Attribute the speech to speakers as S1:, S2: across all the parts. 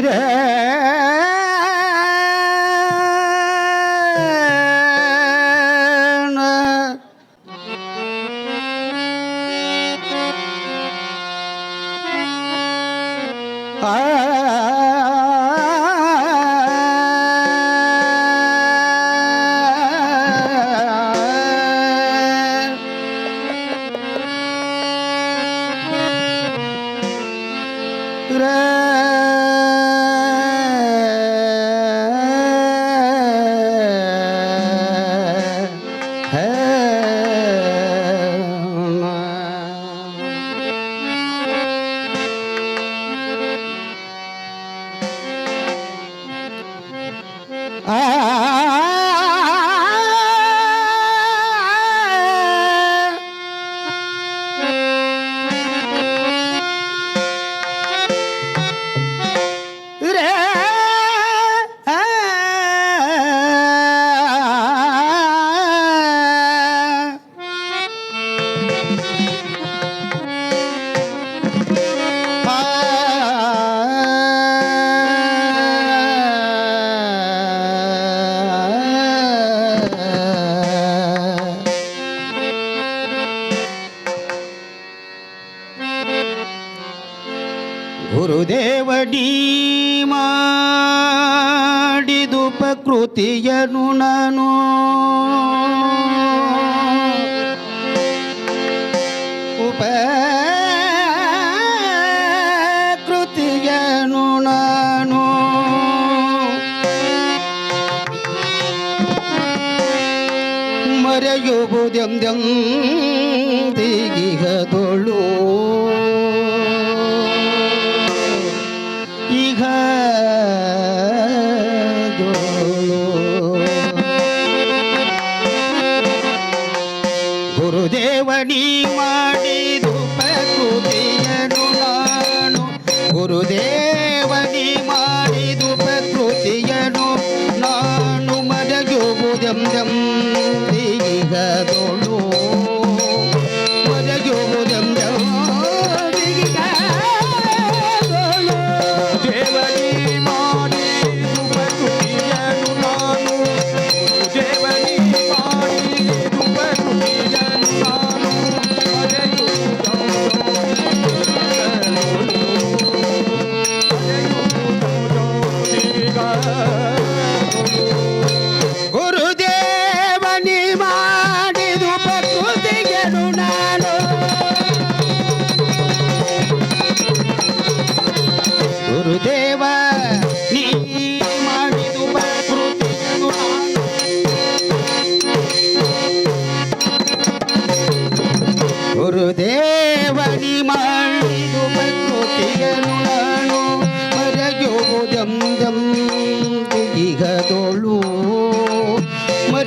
S1: রে Ah, ah, ah, ah ಗುರುದೇವಡಿ ಮಾಡಿದುಪಕೃತಿಯನು ನಾನು ಉಪಕೃತಿಯನು ನಾನು
S2: ಮರೆಯುವುದೆಂದೆಂದಿಗಿಹ ತೋಳು மணி மா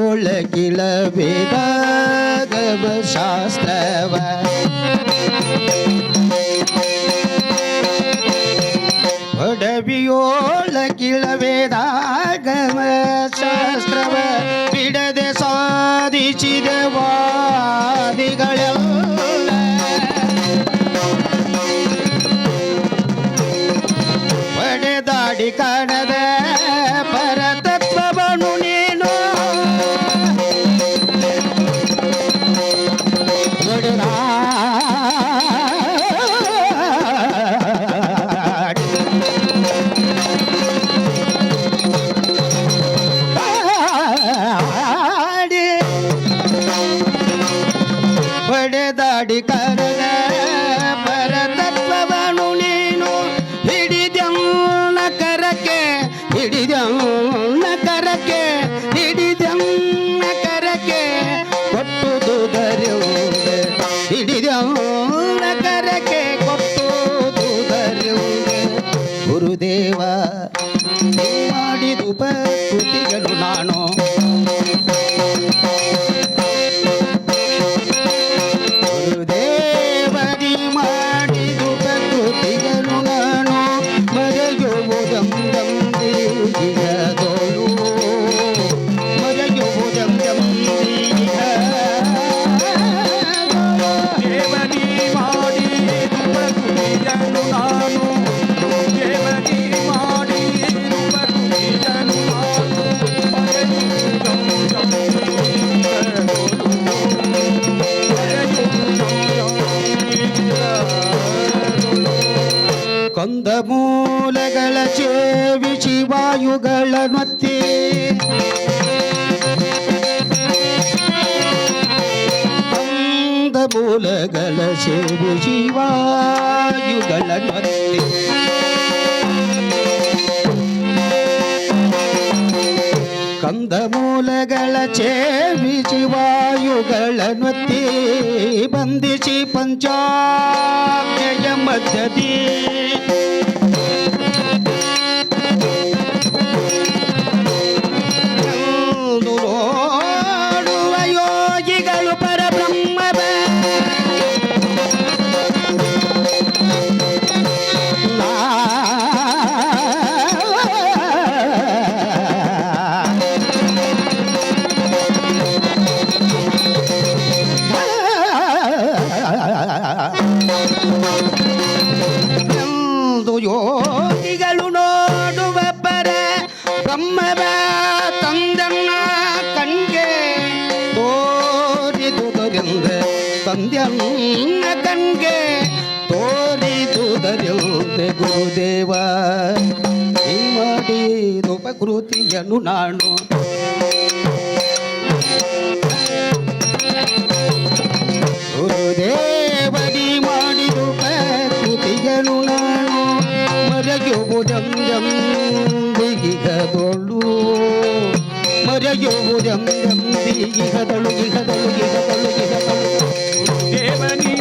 S1: ಏಳಗಿಳ ವೇದಾಗಮ ಶಾಸ್ತ್ರವ ಹೊಡವಿಯೋಳ ಕಿಳ ವೇದಾಗಮ ಶಾಸ್ತ್ರವ ವಾಯುಗಳ ನೊತ್ತಿ ಕಂದಮೂಲಗಳ ಸೇವಿಸಿ ವಾಯುಗಳ ನೊತ್ತಿ ಕಂದಮೂಲಗಳ ಚೇವಿಸಿ ವಾಯುಗಳ ನೊತ್ತಿ ಬಂಧಿಸಿ ಪಂಚಾಜ್ಞೆಯ ಮಧ್ಯದಿ ತಂದೆಯನ್ನ ತೋರಿ ತೋರಿದುದರಿಂದ ಗುರುದೇವ. ಈ ಮಾಡಿದ ಉಪಕೃತಿಯನ್ನು ನಾನು ಗುರುದೇವನಿ ಮಾಡಿದ ಉಪಕೃತಿಯನ್ನು ನಾನು ಮರೆಯುವುದೆಂದೆಂದಿಗಿಗದೊಳು ಮರೆಯುವುದೆಂದೆಂದಿಗಿಗದಳು ಗಿಗದಳು ಗಿಗದಳು ಗಿಗದಳು
S2: ದೇವನಿ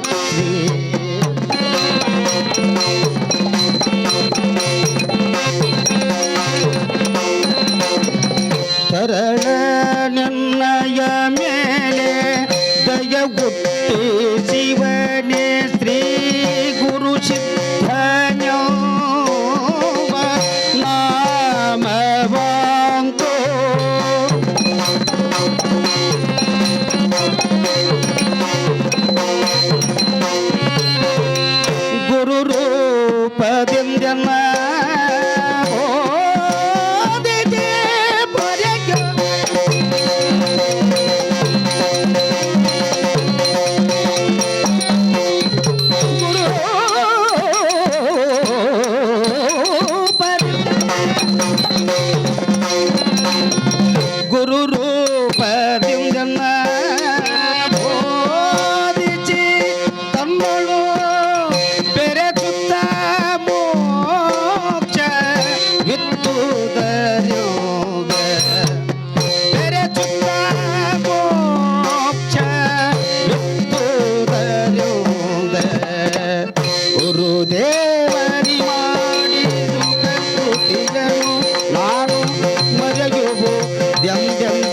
S2: it's.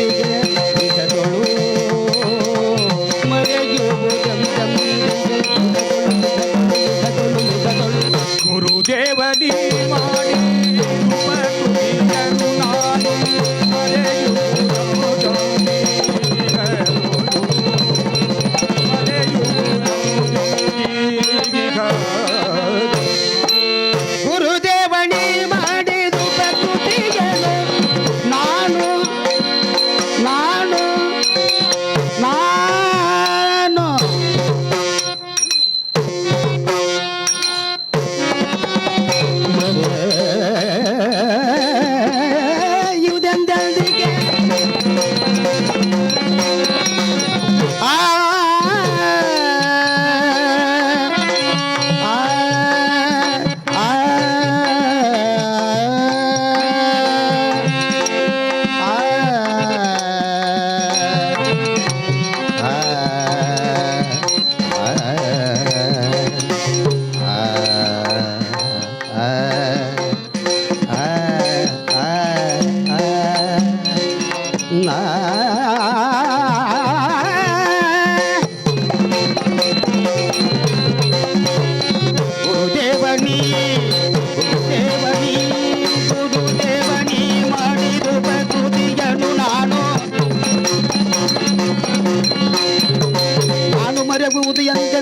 S2: together.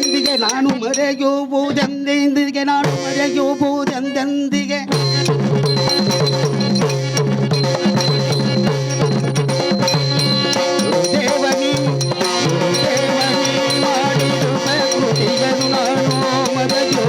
S2: ಎಂದಿಗೆ ನಾನು
S1: ಮರೆಯುವುದೆಂದೆಂದಿಗೆ ನಾನು ಮರೆಯುವುದೆಂದೆಂದಿಗೆ ಮರೆಯು